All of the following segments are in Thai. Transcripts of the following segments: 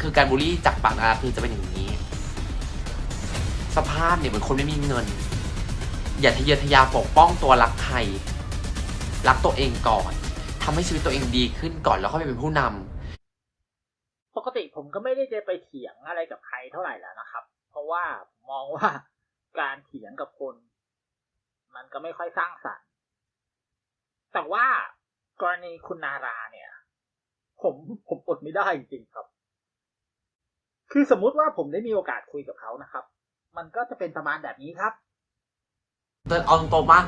คือการบูลลี่จากปากดาราคือจะเป็นอย่างนี้ สภาพเนี่ยเหมือนคนไม่มีเงิน อย่าทะเยอทะยานปกป้องตัวรักใคร รักตัวเองก่อนทำให้ชีวิตตัวเองดีขึ้นก่อนแล้วค่อยไปเป็นผู้นำปกติผมก็ไม่ได้จะไปเถียงอะไรกับใครเท่าไหร่แล้วนะครับ เพราะว่ามมองว่าการเถียงกับคน มันก็ไม่ค่อยสร้างสรรค์ แต่ว่ากรณีคุณนาราเนี่ย ผมผมอดไม่ได้จริงๆครับ คือสมมุติว่าผมได้มีโอกาสคุยกับเขานะครับ มันก็จะเป็นประมาณแบบนี้ครับเดินเอาตรงๆว่า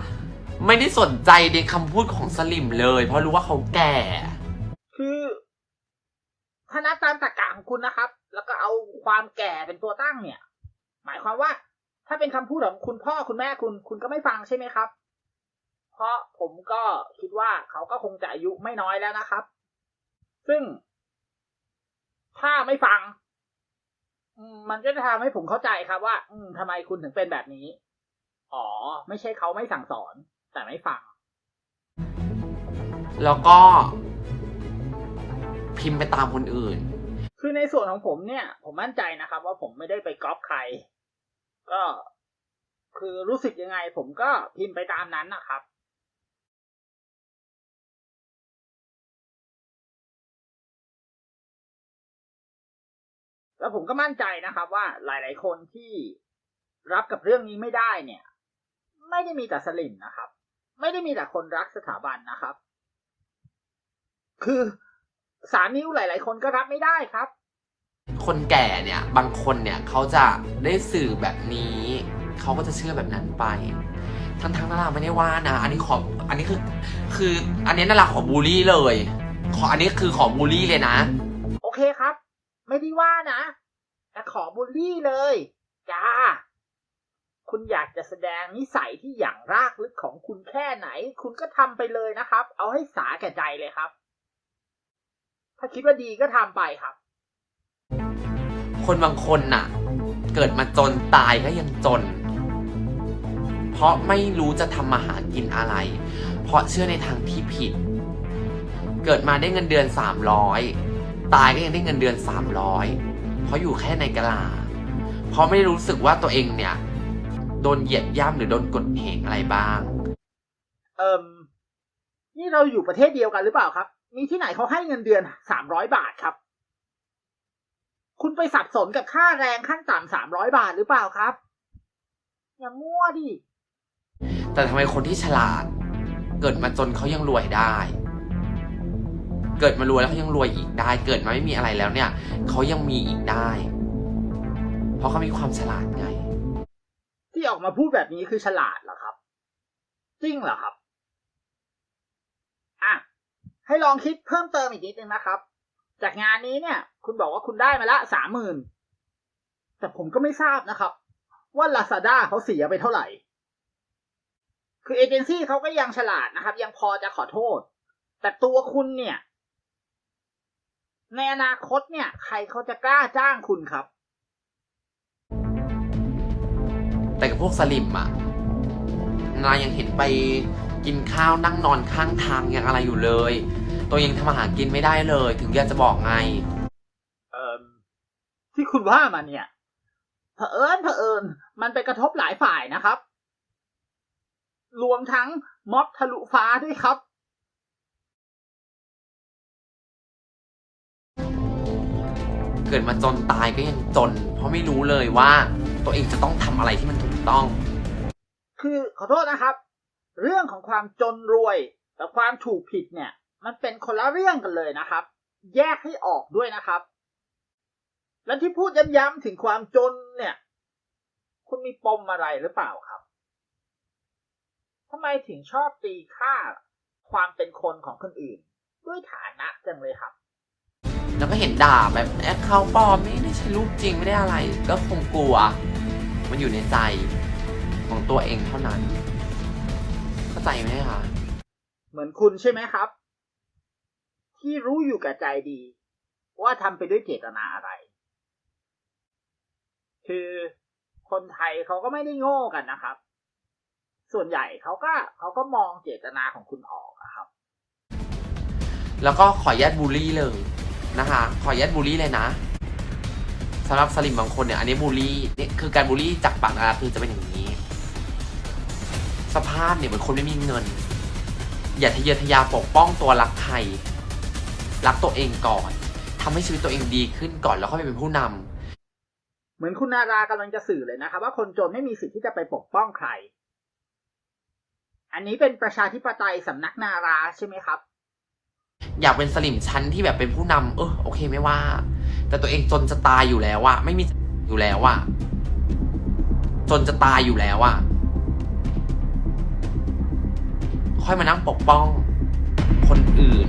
ไม่ได้สนใจในคำพูดของสลิมเลย เพราะรู้ว่าเขาแก่ คือถ้านับตามตรรกะของคุณนะครับ แล้วก็เอาความแก่เป็นตัวตั้งเนี่ย หมายความว่า ถ้าเป็นคำพูดของคุณพ่อคุณแม่คุณ คุณก็ไม่ฟังใช่ไหมครับ เพราะผมก็คิดว่าเขาก็คงจะอายุไม่น้อยแล้วนะครับ ซึ่ง ถ้าไม่ฟังอื มมันก็จะทำให้ผมเข้าใจครับว่า อืมทำไมคุณถึงเป็นแบบนี้ อ๋อ ไม่ใช่เขาไม่สั่งสอน แต่ไม่ฟัง แล้วก็ พิมพ์ไปตามคนอื่น คือในส่วนของผมเนี่ย ผมมั่นใจนะครับ ว่าผมไม่ได้ไปก๊อปใคร ก็คือรู้สึกยังไง ผมก็พิมพ์ไปตามนั้นนะครับ แล้วผมก็มั่นใจนะครับว่าหลาย ๆ คนที่รับกับเรื่องนี้ไม่ได้เนี่ย ไม่ได้มีแต่สลิมนะครับ ไม่ได้มีแต่คนรักสถาบันนะครับ คือสามนิ้วหลาย ๆ คนก็รับไม่ได้ครับ คนแก่เนี่ย บางคนเนี่ยเขาจะได้สื่อแบบนี้ เขาก็จะเชื่อแบบนั้นไป ทั้งทั้งๆนาราไม่ได้ว่านะ อันนี้ขอ อันนี้คือ คือ อันนี้นาราขอบูลลี่เลย ขอ อันนี้คือขอบูลลี่เลยนะ ไม่ได้ว่านะ แต่ขอบูลลี่เลย จ้า คุณอยากจะแสดงนิสัยที่อย่างรากลึกของคุณแค่ไหน คุณก็ทำไปเลยนะครับ เอาให้สาแก่ใจเลยครับ ถ้าคิดว่าดีก็ทำไปครับ คนบางคนน่ะ เกิดมาจนตายก็ยังจน เพราะไม่รู้จะทำมาหากินอะไร เพราะเชื่อในทางที่ผิด เกิดมาได้เงินเดือน 300 ตายก็ยังได้เงินเดือน 300 เพราะอยู่แค่ในกะลา เพราะไม่รู้สึกว่าตัวเองเนี่ย โดนเหยียดย่ำหรือโดนกดเหงอะไรบ้าง เอิมนี่เราอยู่ประเทศเดียวกันหรือเปล่าครับ มีที่ไหนเขาให้เงินเดือนสามร้อยบาทครับ คุณไปสับสนกับค่าแรงขั้นต่ำสามร้อยบาทหรือเปล่าครับ อย่างมั่วดิ แต่ทำไมคนที่ฉลาด เกิดมาจนเขายังรวยได้ เกิดมารวยแล้วเขายังรวยอีกได้ เกิดมาไม่มีอะไรแล้วเนี่ยเขายังมีอีกได้ เพราะเขามีความฉลาดไง ที่ออกมาพูดแบบนี้คือฉลาดเหรอครับ จริงเหรอครับ อะ ให้ลองคิดเพิ่มเติมอีกนิดนึงนะครับ จากงานนี้เนี่ย คุณบอกว่าคุณได้มาละสามหมื่นแต่ผมก็ไม่ทราบนะครับ ว่า Lazada เขาเสียไปเท่าไหร่ คือเอเจนซี่เขาก็ยังฉลาดนะครับ ยังพอจะขอโทษ แต่ตัวคุณเนี่ย ในอนาคตเนี่ย ใครเขาจะกล้าจ้างคุณครับ แต่กับพวกสลิมอะนายยังเห็นไปกินข้าวนั่งนอนข้างทางยังอะไรอยู่เลย ตัวยังทำอาหารกินไม่ได้เลย ถึงอยากจะบอกไง เอ่อที่คุณว่ามาเนี่ยเผอิญเผอิญมันไปกระทบหลายฝ่ายนะครับ รวมทั้งม็อบทะลุฟ้าด้วยครับ เกิดมาจนตายก็ยังจน เพราะไม่รู้เลยว่าตัวเองจะต้องทำอะไรที่มันถูกต้อง คือขอโทษนะครับ เรื่องของความจนรวยกับความถูกผิดเนี่ย มันเป็นคนละเรื่องกันเลยนะครับ แยกให้ออกด้วยนะครับ และที่พูดย้ำๆถึงความจนเนี่ย คุณมีปมอะไรหรือเปล่าครับทำไมถึงชอบตีค่าความเป็นคนของคนอื่น ด้วยฐานะจังเลยครับ เห็นด่าแบบแอคเคาท์ปลอมไม่ได้ใช่รูปจริงไม่ได้อะไร ก็คงกลัว มันอยู่ในใจของตัวเองเท่านั้น เข้าใจไหมคะเหมือนคุณใช่ไหมครับ ที่รู้อยู่กับใจดี ว่าทำไปด้วยเจตนาอะไร คือคนไทยเขาก็ไม่ได้โง่กันนะครับ ส่วนใหญ่เขาก็เขาก็มองเจตนาของคุณออกอะครับ แล้วก็ขออนุญาตบูลลี่เลย นะคะ ขออนุญาตบูลลี่เลยนะสำหรับสลิมบางคนเนี่ย อันนี้บูลลี่นี่คือการบูลลี่จากปากนาคือจะเป็นอย่างนี้ สภาพเนี่ยเหมือนคนไม่มีเงิน อย่าทะเยอทะยานปกป้องตัวรักใครรักตัวเองก่อนทำให้ชีวิตตัวเองดีขึ้นก่อนแล้วค่อยไปเป็นผู้นำเหมือนคุณนารากำลังจะสื่อเลยนะครับว่าคนจนไม่มีสิทธิ์ที่จะไปปกป้องใคร อันนี้เป็นประชาธิปไตยสำนักนาราใช่ไหมครับ อยากเป็นสลิมชั้นที่แบบเป็นผู้นำเออโอเคไม่ว่า แต่ตัวเองจนจะตายอยู่แล้วอะไม่มีอยู่แล้วอะจนจะตายอยู่แล้วอะค่อยมานั่งปกป้องคนอื่น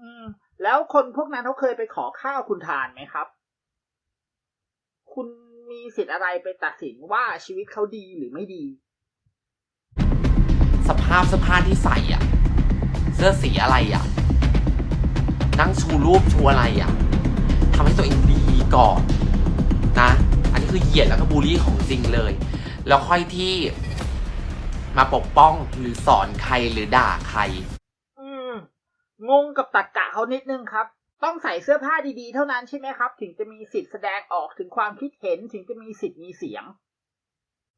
อืม แล้วคนพวกนั้นเขาเคยไปขอข้าวคุณทานไหมครับ คุณมีสิทธิ์อะไรไปตัดสินว่าชีวิตเขาดีหรือไม่ดี สภาพเสื้อผ้าที่ใส่อะเสื้อสีอะไรอะ นั่งชูรูปชูอะไรอะทำให้ตัวเองดีก่อนนะ อันนี้คือเหยียดแล้วก็บูลลี่ของจริงเลย แล้วค่อยที่มาปกป้องหรือสอนใครหรือด่าใคร อืมงงกับตักกะเขานิดนึงครับ ต้องใส่เสื้อผ้าดีๆ เท่านั้นใช่ไหมครับ ถึงจะมีสิทธิ์แสดงออกถึงความคิดเห็นถึงจะมีสิทธิ์มีเสียง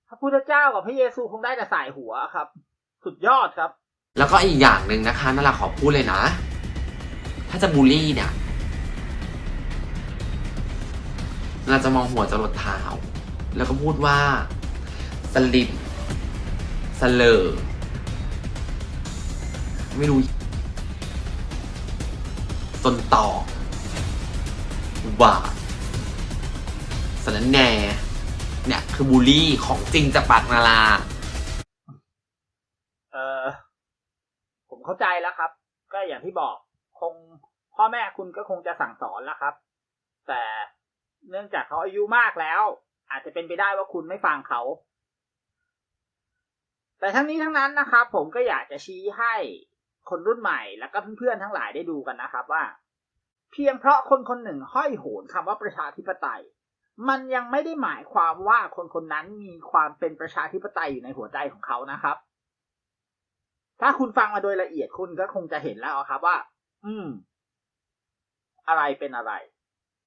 พระพุทธเจ้ากับพระเยซูคงได้แต่สายหัวครับ สุดยอดครับ แล้วก็อีกอย่างหนึ่งนะคะนั่นแหละขอพูดเลยนะ ถ้าจะบูลลี่เนี่ยเราจะมองหัวจรดเท้า แล้วก็พูดว่าสลิมสเลอไม่รู้ตนต่อว่าสารแหน่เนี่ย คือบูลลี่ของจริงจากปากนาลา เออผม เข้าใจแล้วครับ ก็อย่างที่บอกคงพ่อแม่คุณก็คงจะสั่งสอนแล้วครับ แต่เนื่องจากเขาอายุมากแล้ว อาจจะเป็นไปได้ว่าคุณไม่ฟังเขา แต่ทั้งนี้ทั้งนั้นนะครับ ผมก็อยากจะชี้ให้คนรุ่นใหม่แล้วก็เพื่อนๆทั้งหลายได้ดูกันนะครับว่า เพียงเพราะคนคนหนึ่งห้อยโหนคำว่าประชาธิปไตย มันยังไม่ได้หมายความว่าคนคนนั้นมีความเป็นประชาธิปไตยอยู่ในหัวใจของเขานะครับ ถ้าคุณฟังมาโดยละเอียดคุณก็คงจะเห็นแล้วครับว่า อืม อะไรเป็นอะไร